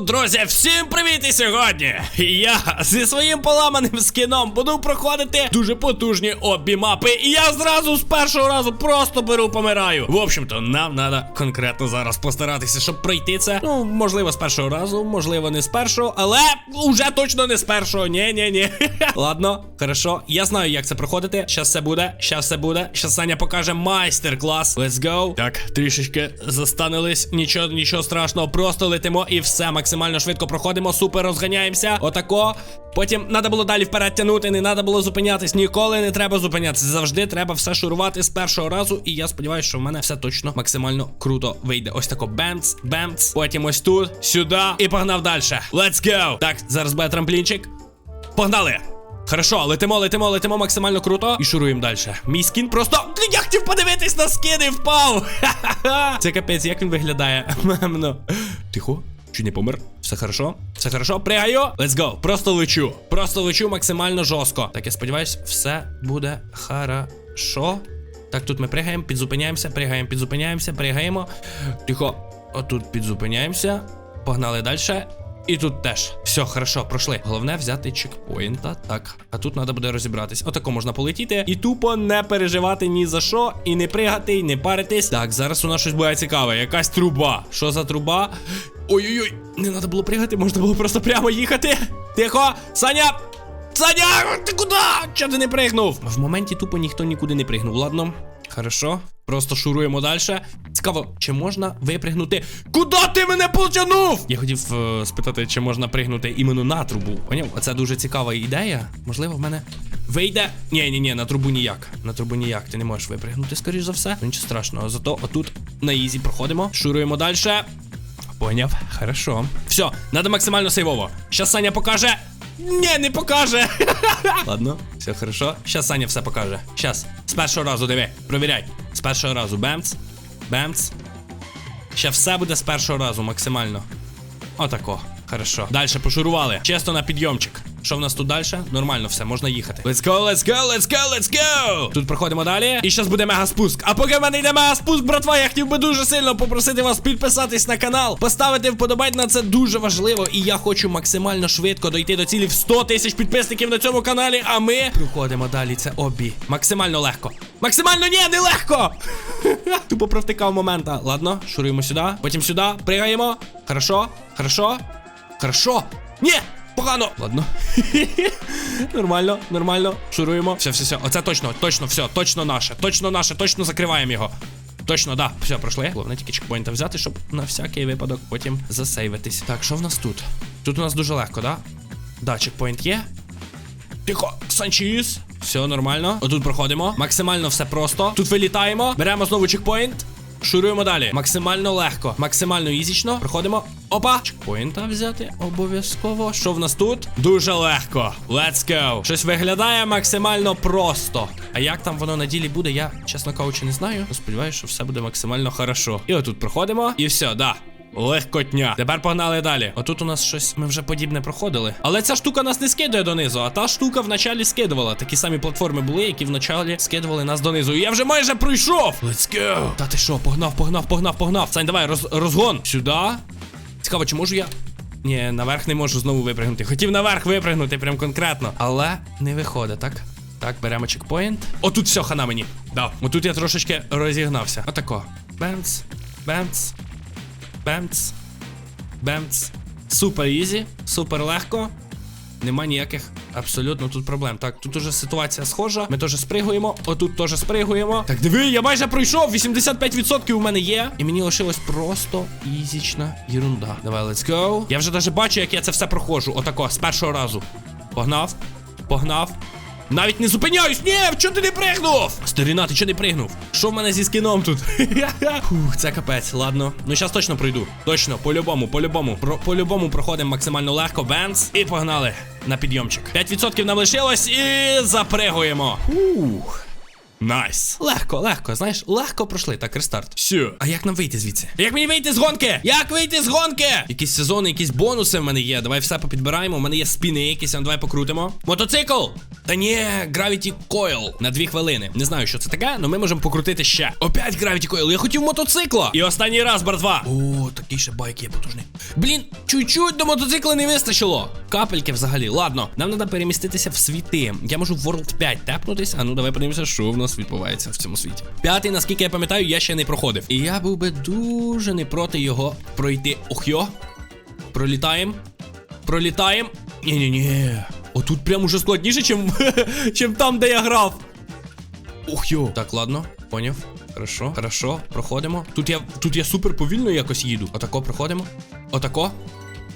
Друзі, всім привіт і сьогодні! Я зі своїм поламаним скіном буду проходити дуже потужні обі мапи. І я зразу з першого разу просто беру помираю. В общем-то, нам треба конкретно зараз постаратися, щоб пройти це. Ну, можливо, з першого разу, можливо, не з першого, але уже точно не з першого. Ні, ні, ні. Ладно, хорошо. Я знаю, як це проходити. Щас все буде, щас все буде. Щас Саня покаже майстер-клас. Let's go. Так, трішечки застанились. Нічого, нічого страшного. Просто летимо і все максимально швидко проходимо. Супер розганяємося. Отако. Потім треба було далі вперед тягнути, не треба було зупинятись. Ніколи не треба зупинятися. Завжди треба все шурувати з першого разу. І я сподіваюся, що в мене все точно максимально круто вийде. Ось тако бемц, бемц. Потім ось тут, сюди. І погнав далі. Let's go! Так, зараз буде трамплінчик. Погнали! Хорошо, летимо, летимо, летимо максимально круто і шуруємо далі. Мій скін просто. Я хотів подивитись на скін і впав! Ха-ха-ха! Це капець, як він виглядає? Тихо. Чи не помер? Все хорошо? Все хорошо? Пригаю? Let's go. Просто лечу. Просто лечу максимально жорстко. Так, я сподіваюся, все буде хорошо. Так, тут ми пригаємо, підзупиняємося, пригаємо, підзупиняємося, пригаємо. Тихо. Отут підзупиняємося. Погнали далі. І тут теж. Все, хорошо, пройшли. Головне взяти чекпоінта. Так, а тут треба буде розібратись. Отако можна полетіти. І тупо не переживати ні за що, і не пригати, і не паритись. Так, зараз у нас щось буде цікаве. Якась труба. Що за труба? Ой-ой-ой, не треба було пригати, можна було просто прямо їхати. Тихо, Саня! Саня, ти куди? Чого ти не пригнув? В моменті тупо ніхто нікуди не пригнув. Ладно, хорошо. Просто шуруємо далі. Цікаво, чи можна випригнути? Куди ти мене потягнув? Я хотів е, спитати, чи можна пригнути іменно на трубу. Поняв? Оце дуже цікава ідея. Можливо, в мене вийде. Ні, ні, ні, на трубу ніяк. На трубу ніяк. Ти не можеш випригнути, скоріш за все. Ну, Нічого страшного. Зато отут на ізі проходимо. Шуруємо далі. Поняв, хорошо. Все, надо максимально сейвово. Щас Саня покаже. Ні, не покаже. Ладно, все хорошо. Щас Саня все покаже. Щас. З першого разу диви. Провіряй. З першого разу. Бемц. Бемц. Ще все буде з першого разу, максимально. Отако. Хорошо. Далі пошурували. Чесно на підйомчик. Що в нас тут далі? Нормально все, можна їхати. Let's go, let's go, let's go, let's go! Тут проходимо далі. І зараз буде мега спуск. А поки в мене йде мега спуск, братва, я хотів би дуже сильно попросити вас підписатись на канал, поставити вподобайк на це дуже важливо. І я хочу максимально швидко дойти до цілі в 100 тисяч підписників на цьому каналі. А ми проходимо далі. Це обі. Максимально легко. Максимально ні, не легко! Тупо провтикав момента. Ладно, шуруємо сюди. Потім сюди. Пригаємо. Хорошо, хорошо. Хорошо. Ні! Погано. Ладно. нормально, нормально. Шуруємо. Все, все, все. Оце точно, точно, все, точно наше. Точно наше, точно закриваємо його. Точно, да. Все, пройшли. Головне тільки чекпоінта взяти, щоб на всякий випадок потім засейвитись. Так, що в нас тут? Тут у нас дуже легко, да? Да, чекпоінт є. Тихо, Санчіз. Все нормально. Отут проходимо. Максимально все просто. Тут вилітаємо. Беремо знову чекпоінт. Шуруємо далі. Максимально легко, максимально ізічно. Проходимо. Опа! Чекпоінта взяти обов'язково. Що в нас тут? Дуже легко. Let's go. Щось виглядає максимально просто. А як там воно на ділі буде, я, чесно кажучи, не знаю. Ну, Сподіваюся, що все буде максимально хорошо. І отут проходимо. І все, да. Легкотня. Тепер погнали далі. Отут у нас щось ми вже подібне проходили. Але ця штука нас не скидує донизу, а та штука вначалі скидувала. Такі самі платформи були, які вначалі скидували нас донизу. І я вже майже пройшов. Let's go. Та ти що, погнав, погнав, погнав, погнав. Сань, давай, роз, розгон. Сюди. Цікаво, чи можу я. Ні, наверх не можу знову випригнути. Хотів наверх випригнути, прям конкретно. Але не виходить, так? Так, беремо чекпоінт. Отут все, хана мені. Да. Отут я трошечки розігнався. Отако. Бемц. Бемц. Бемц. Бемц. Супер ізі, супер легко. Нема ніяких абсолютно тут проблем. Так, тут уже ситуація схожа. Ми теж спригуємо. Отут теж спригуємо. Так, диви, я майже пройшов. 85% у мене є. І мені лишилось просто ізічна єрунда. Давай, let's go. Я вже навіть бачу, як я це все проходжу. Отако, з першого разу. Погнав. Погнав. Навіть не зупиняюсь! Ні, чого ти не пригнув? Старіна, ти чого не пригнув? Що в мене зі скіном тут? Фух, це капець, ладно. Ну зараз точно пройду. Точно, по-любому, по-любому. По-любому проходимо максимально легко. Бенц. І погнали на підйомчик. 5% нам лишилось і запригуємо. Фух. Найс. Легко, легко, знаєш, легко пройшли. Так, рестарт. Все. А як нам вийти звідси? Як мені вийти з гонки? Як вийти з гонки? Якісь сезони, якісь бонуси в мене є. Давай все попідбираємо. У мене є спіни якісь, давай покрутимо. Мотоцикл! Та ні, Gravity Coil на дві хвилини. Не знаю, що це таке, але ми можемо покрутити ще. Опять Gravity Coil. Я хотів мотоцикла. І останній раз, братва. О, такий ще байк є потужний. Блін, чуть-чуть до мотоцикла не вистачило. Капельки взагалі. Ладно, нам треба переміститися в світи. Я можу в World 5 тепнутись. А ну давай подивимося, що в нас відбувається в цьому світі. П'ятий, наскільки я пам'ятаю, я ще не проходив. І я був би дуже не проти його пройти. Ох йо. Пролітаємо. Пролітаємо. Ні-ні-ні. Отут прям уже складніше, чим, чим там, де я грав. Ух йо. Так, ладно, поняв. Хорошо, хорошо, проходимо. Тут я тут я супер повільно якось їду. Отако проходимо. Отако.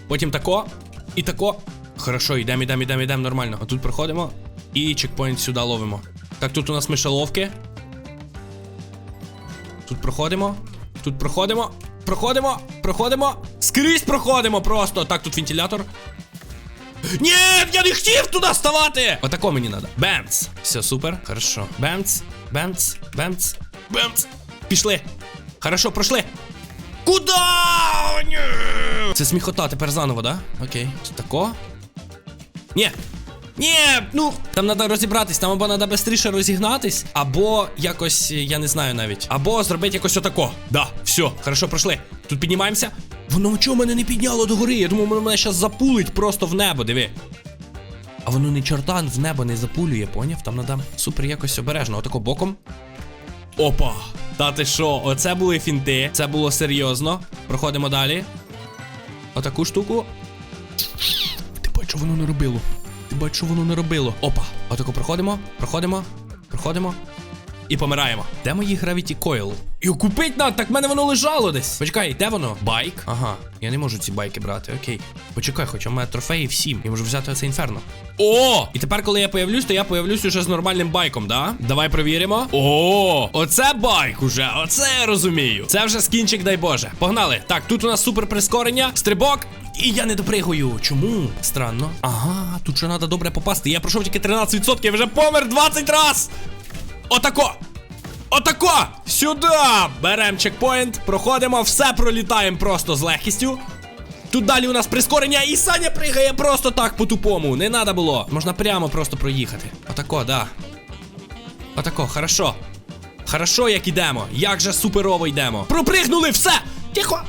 Потім тако. І тако. Хорошо, йдемо, йдемо, йдемо, йдемо нормально. А тут проходимо. І чекпоінт сюди ловимо. Так, тут у нас мишеловки. Тут проходимо. Тут проходимо. Проходимо. Проходимо. Скрізь проходимо просто. Так, тут вентилятор. Ні, я не хотів туди ставати! Отако мені треба. Бемц. Все, супер. Хорошо. Бемц. Бемц. Бемц. Бемц. Пішли. Хорошо, пройшли. Куда? Ні. Це сміхота, тепер заново, да? Окей. Тако. Ні. Ні, ну там треба розібратись, там або треба швидше розігнатись, або якось, я не знаю навіть. Або зробити якось отако. Да, все, хорошо, пройшли. Тут піднімаємося. Воно чого мене не підняло до гори? Я думав, воно мене зараз запулить просто в небо, диви. А воно не чортан в небо не запулює, поняв? Там треба супер якось обережно. Отако боком. Опа! Та ти що? Оце були фінти. Це було серйозно. Проходимо далі. Отаку штуку. Ти що воно не робило. Ти що воно не робило. Опа. Отако проходимо, проходимо, проходимо. І помираємо. Де мої Gravity Coil? І купить надо, так в мене воно лежало десь. Почекай, де воно? Байк? Ага, я не можу ці байки брати, окей. Почекай, хоча в мене трофеї всім. Я можу взяти оце інферно. О! І тепер, коли я появлюсь, то я появлюсь уже з нормальним байком, да? Давай перевіримо. О, оце байк уже, оце я розумію. Це вже скінчик, дай Боже. Погнали. Так, тут у нас супер прискорення, стрибок. І я не допригую. Чому? Странно. Ага, тут ще треба добре попасти. Я пройшов тільки 13%, я вже помер 20 раз. Отако! Отако! Сюди! Беремо чекпоінт, проходимо, все пролітаємо просто з легкістю. Тут далі у нас прискорення, і Саня пригає просто так по-тупому. Не треба було. Можна прямо просто проїхати. Отако, да. Отако, хорошо. Хорошо, як ідемо. Як же суперово йдемо. Пропригнули, все! Тихо!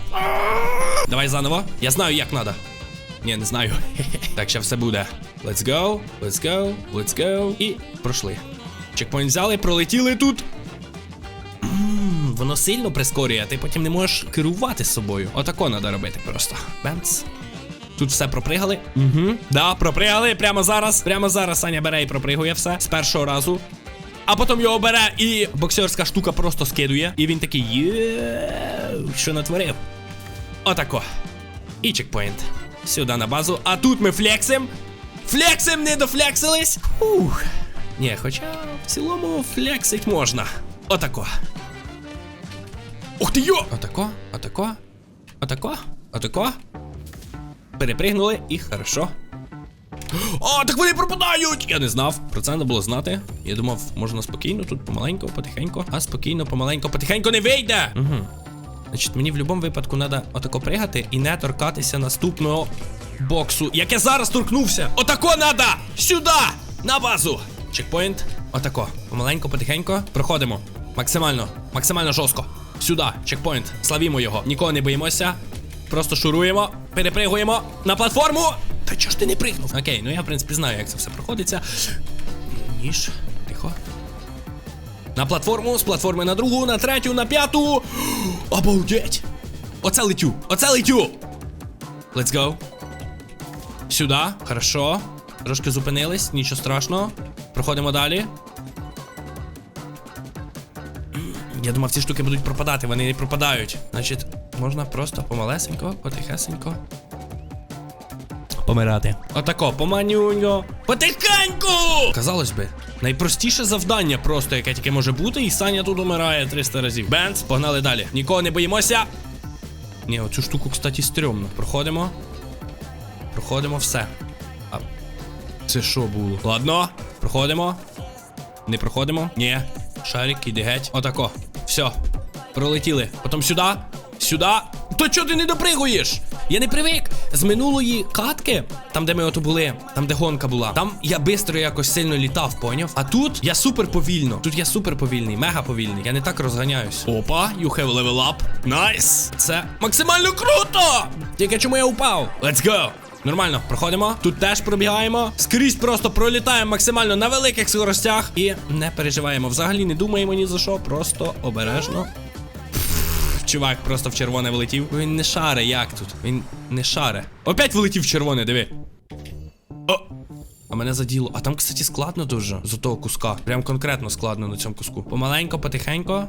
Давай заново. Я знаю, як треба. Ні, не знаю. так, ще все буде. Let's go, let's go, let's go. І пройшли. Чекпоінт взяли, пролетіли тут. Воно сильно прискорює, а ти потім не можеш керувати собою. Отако треба робити просто. Бемц. Тут все пропригали. Угу. Да, пропригали прямо зараз. Прямо зараз Саня бере і пропригує все з першого разу. А потім його бере і боксерська штука просто скидує. І він такий є. Що натворив? Отако. І чекпоінт. Сюди на базу. А тут ми флексим. Флексим не дофлексились. Ух. Ні, хоча в цілому флексить можна. Отако. Ух ти йо! Отако, отако, отако, отако. Перепригнули і хорошо. А, так вони пропадають! Я не знав. Про це не було знати. Я думав, можна спокійно, тут помаленько, потихенько. А спокійно, помаленько, потихенько не вийде! Угу. Значить, мені в будь-якому випадку треба отако пригати і не торкатися наступного боксу. Як я зараз торкнувся! Отако надо! Сюди! На базу! Чекпоінт. Отако. Помаленько, потихенько. Проходимо. Максимально, максимально жорстко. Сюди, чекпоінт. Славімо його. Нікого не боїмося. Просто шуруємо, перепригуємо на платформу. Та чого ж ти не пригнув? Окей, ну я в принципі знаю, як це все проходиться. Ніж, тихо. На платформу, з платформи на другу, на третю, на п'яту. Обалдеть! Оце летю! Оце летю! Let's go. Сюди, хорошо. Трошки зупинились, нічого страшного. Проходимо далі. Я думав, ці штуки будуть пропадати, вони не пропадають. Значить, можна просто помалесенько, потихесенько. Помирати. Отако, поманюньо. Потихеньку! Казалось би, найпростіше завдання, просто яке тільки може бути, і Саня тут умирає 300 разів. Бенц, погнали далі. Нікого не боїмося. Ні, оцю штуку, кстати, стрьомно. Проходимо. Проходимо все. Це що було? Ладно, проходимо. Не проходимо. Ні. Шарик, іди геть. Отако. Все. Пролетіли. Потім сюди. Сюди. То чого ти не допригуєш? Я не привик. З минулої катки, там, де ми ото були, там, де гонка була, там я бистро якось сильно літав, поняв? А тут я супер повільно. Тут я супер повільний, мега повільний. Я не так розганяюсь. Опа, you have level up. Найс. Це максимально круто! Тільки чому я упав? Let's go. Нормально, проходимо. Тут теж пробігаємо. Скрізь просто пролітаємо максимально на великих скоростях. І не переживаємо. Взагалі не думаємо ні за що, просто обережно. Чувак просто в червоне влетів. Він не шаре, як тут? Він не шаре. Опять влетів в червоне, диви. О! А мене заділо. А там, кстати, складно дуже з того куска. Прям конкретно складно на цьому куску. Помаленько, потихенько.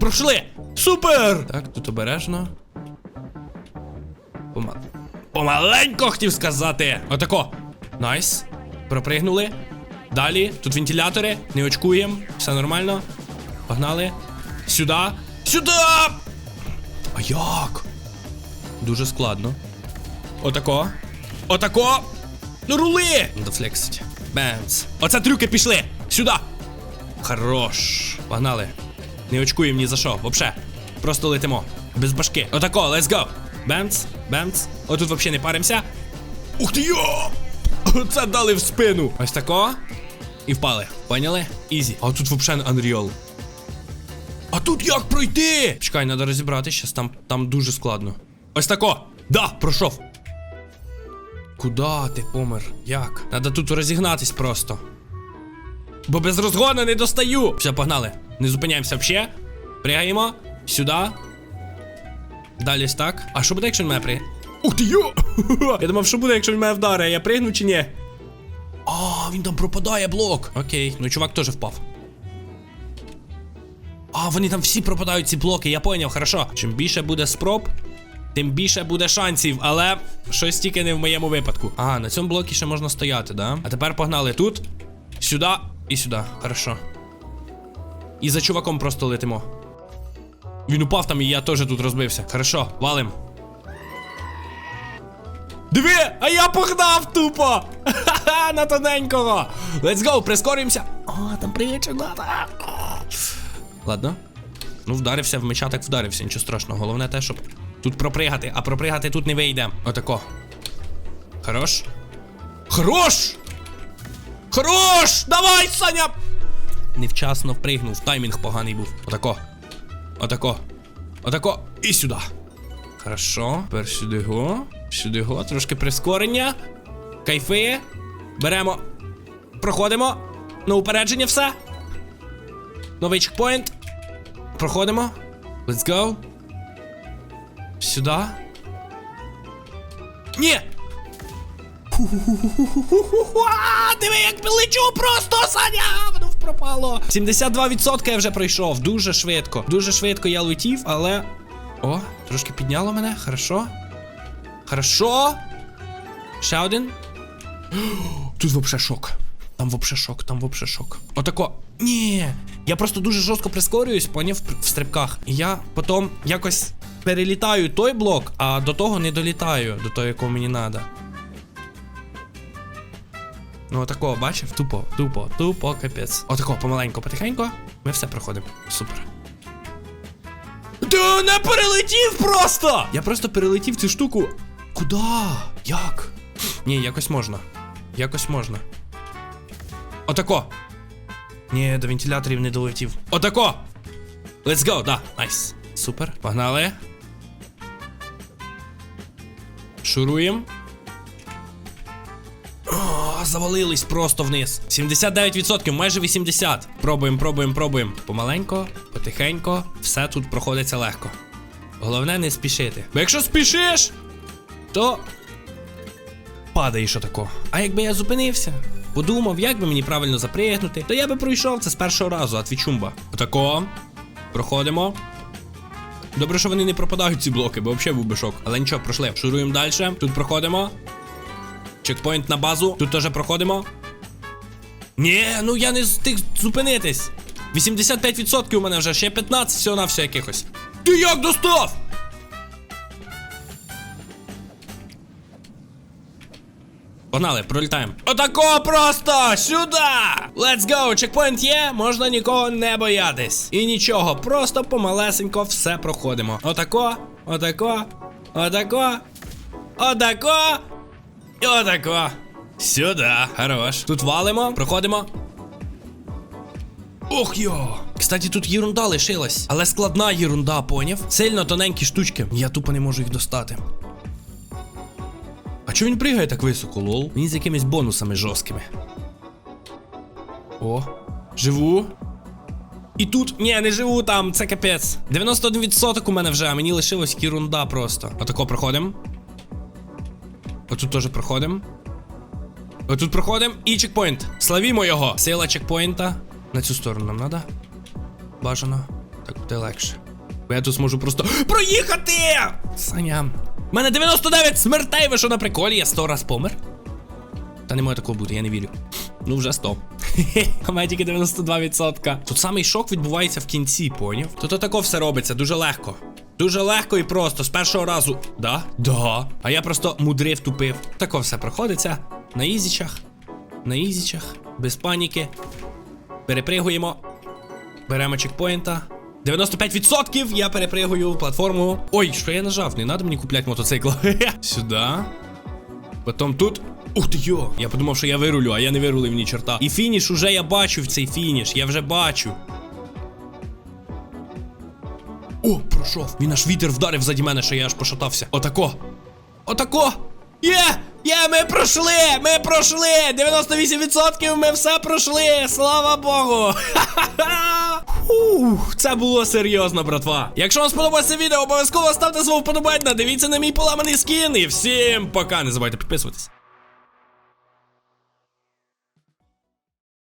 Пройшли! Супер! Так, тут обережно. Пома... Помаленько хотів сказати. Отако. Найс. Пропригнули. Далі. Тут вентилятори. Не очкуємо. Все нормально. Погнали. Сюди. Сюди! А як? Дуже складно. Отако. Отако. Ну рули! Надо флексить. Бенц. Оце трюки пішли. Сюди. Хорош. Погнали. Не очкуємо ні за що. Вообще. Просто летимо. Без башки. Отако, let's go. Бемц, бемц. Отут вообще не паримося. Ух ти йо! Оце дали в спину. Ось тако. І впали. Поняли? Ізі. А тут вообще Unreal. А тут як пройти? Чекай, треба розібрати щас, там, там дуже складно. Ось тако. Да, пройшов. Куда ти помер? Як? Надо тут розігнатись просто. Бо без розгону не достаю. Все, погнали. Не зупиняємося взагалі. Пригаємо. Сюди. Далі ось так. А що буде, якщо він мене при. Ух ти йо! Я думав, що буде, якщо він мене вдарить, а я пригну чи ні? А, він там пропадає блок. Окей, ну чувак теж впав. А, вони там всі пропадають ці блоки, я поняв, хорошо. Чим більше буде спроб, тим більше буде шансів, але щось тільки не в моєму випадку. Ага, на цьому блокі ще можна стояти, да? А тепер погнали тут, сюди і сюди. Хорошо. І за чуваком просто летимо. Він упав там, і я теж тут розбився. Хорошо, валим. Диви, а я погнав тупо! Ха-ха, на тоненького! Let's go, прискорюємося! О, там пригаче надо. Ладно. Ну, вдарився в меча, так вдарився, нічого страшного. Головне те, щоб тут пропригати, а пропригати тут не вийде. Отако. Хорош. Хорош! Хорош! Давай, Саня! Невчасно впригнув, таймінг поганий був. Отако. Отако. Отако. І сюди. Хорошо. Тепер сюди го. Сюди го. Трошки прискорення. Кайфи. Беремо. Проходимо. На упередження все. Новий чекпоінт. Проходимо. Let's go. Сюди. Ні! Диви, як лечу просто, Саня! Пропало. 72% я вже пройшов. Дуже швидко. Дуже швидко я летів, але. О, трошки підняло мене. Хорошо. Хорошо. Ще один. Тут вообще шок. Там вообще шок, там вообще шок. Отако. Ні. Я просто дуже жорстко прискорююсь, поняв в стрибках. І я потім якось перелітаю той блок, а до того не долітаю, до того, якого мені треба. Ну, отако, бачив? Тупо, тупо, тупо, капець. Отако, помаленько, потихенько. Ми все проходимо. Супер. Ти не перелетів просто! Я просто перелетів цю штуку. Куда? Як? Ні, якось можна. Якось можна. Отако. Ні, до вентиляторів не долетів. Отако! Let's go, да, найс. Супер. Погнали. Шуруємо. Завалились просто вниз. 79%, майже 80%. Пробуємо, пробуємо, пробуємо. Помаленько, потихенько, все тут проходиться легко. Головне не спішити. Бо якщо спішиш, то падаєш отако. А якби я зупинився, подумав, як би мені правильно запригнути, то я би пройшов це з першого разу, а твічумба. Отако. Проходимо. Добре, що вони не пропадають ці блоки, бо взагалі був би шок. Але нічого, пройшли. Шуруємо далі. Тут проходимо. Чекпоінт на базу. Тут теж проходимо. Ні, ну я не встиг зупинитись. 85% у мене вже, ще 15 всього на все якихось. Ти як достав? Погнали, пролітаємо. Отако просто! Сюди! Let's go! Чекпоінт є, можна нікого не боятись. І нічого, просто помалесенько все проходимо. Отако, отако. Отако. Отако. І отако. Сюди. Хорош. Тут валимо, проходимо. Ох йо! Кстати, тут єрунда лишилась, але складна єрунда, поняв? Сильно тоненькі штучки. Я тупо не можу їх достати. А чого він пригає так високо, лол? Він з якимись бонусами жорсткими. О, живу. І тут. Ні, не живу там, це капець. 91% у мене вже, а мені лишилась єрунда просто. Отако проходимо. Отут теж проходимо. Отут проходимо і чекпоінт. Славімо його. Сила чекпоінта. На цю сторону нам треба. Бажано. Так буде легше. Бо я тут зможу просто проїхати! Саня. У мене 99 смертей, ви що на приколі? Я 100 раз помер. Та не може такого бути, я не вірю. Ну, вже 100. Хе-хе, мене тільки 92%. Тут самий шок відбувається в кінці, поняв? Тут отако все робиться дуже легко. Дуже легко і просто з першого разу. Да? Да. А я просто мудрив тупив. Тако все проходиться. На ізічах. На ізічах. Без паніки. Перепригуємо. Беремо чекпоінта. 95% я перепригую платформу. Ой, що я нажав? Не треба мені купляти мотоцикл. Сюди. Потім тут. Ух ти йо! Я подумав, що я вирулю, а я не вирулив ні чорта. І фініш уже я бачу в цей фініш, я вже бачу. О, пройшов. Він аж вітер вдарив заді мене, що я аж пошатався. Отако. Отако. Є! Є, ми пройшли! Ми пройшли! 98% ми все пройшли! Слава Богу! Ух, це було серйозно, братва. Якщо вам сподобалося відео, обов'язково ставте свого вподобайна, дивіться на мій поламаний скін і всім пока. Не забувайте підписуватись.